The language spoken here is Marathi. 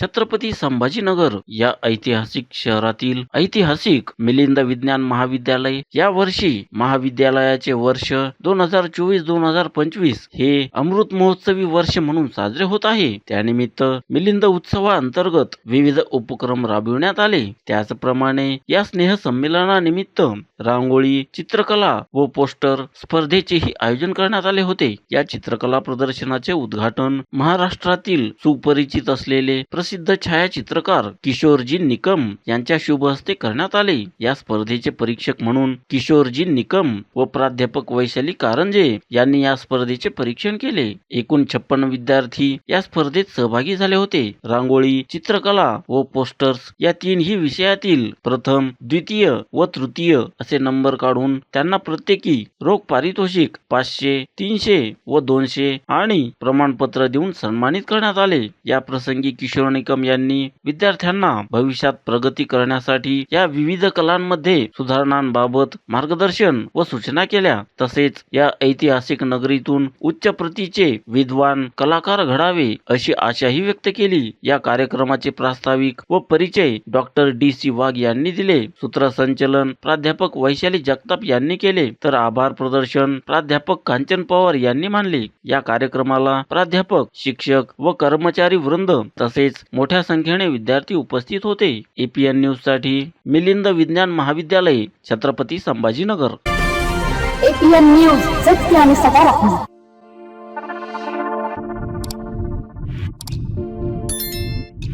छत्रपती संभाजीनगर या ऐतिहासिक शहरातील ऐतिहासिक मिलिंद विज्ञान महाविद्यालय या वर्षी महाविद्यालयाचे वर्ष दोन हजार चोवीस दोन हजार पंचवीस हे अमृत महोत्सवी वर्ष म्हणून साजरे होत आहे. त्यानिमित्त मिलिंद उत्सवाअंतर्गत विविध उपक्रम राबविण्यात आले. त्याचप्रमाणे या स्नेह संमेलनानिमित्त रांगोळी चित्रकला व पोस्टर स्पर्धेचेही आयोजन करण्यात आले होते. या चित्रकला प्रदर्शनाचे उद्घाटन महाराष्ट्रातील सुपरिचित असलेले प्रसिद्ध छायाचित्रकार किशोरजी निकम यांच्या शुभ हस्ते करण्यात आले. या स्पर्धेचे परीक्षक म्हणून किशोरजी निकम व प्राध्यापक वैशाली कारंजे यांनी या स्पर्धेचे परीक्षण केले. एकूण छप्पन विद्यार्थी या स्पर्धेत सहभागी झाले होते. रांगोळी चित्रकला व पोस्टर्स या तीनही विषयातील प्रथम द्वितीय व तृतीय असे नंबर काढून त्यांना प्रत्येकी रोख पारितोषिक पाचशे तीनशे व दोनशे आणि प्रमाणपत्र देऊन सन्मानित करण्यात आले. या प्रसंगी किशोरने निकम यांनी विद्यार्थ्यांना भविष्यात प्रगती करण्यासाठी या विविध कलांमध्ये सुधारणांबाबत मार्गदर्शन व सूचना केल्या. तसेच या ऐतिहासिक नगरीतून उच्च प्रतीचे विद्वान कलाकार घडावे अशी आशाही व्यक्त केली. या कार्यक्रमाचे प्रास्ताविक व परिचय डॉक्टर डी सी वाघ यांनी दिले. सूत्रसंचलन प्राध्यापक वैशाली जगताप यांनी केले. तर आभार प्रदर्शन प्राध्यापक कांचन पवार यांनी मानले. या कार्यक्रमाला प्राध्यापक शिक्षक व कर्मचारी वृंद तसेच मोठ्या संख्येने विद्यार्थी उपस्थित होते. एपीएन न्यूजसाठी मिलिंद विज्ञान महाविद्यालय छत्रपती संभाजीनगर. एपीएन न्यूज सत्य आणि सकारात्मक.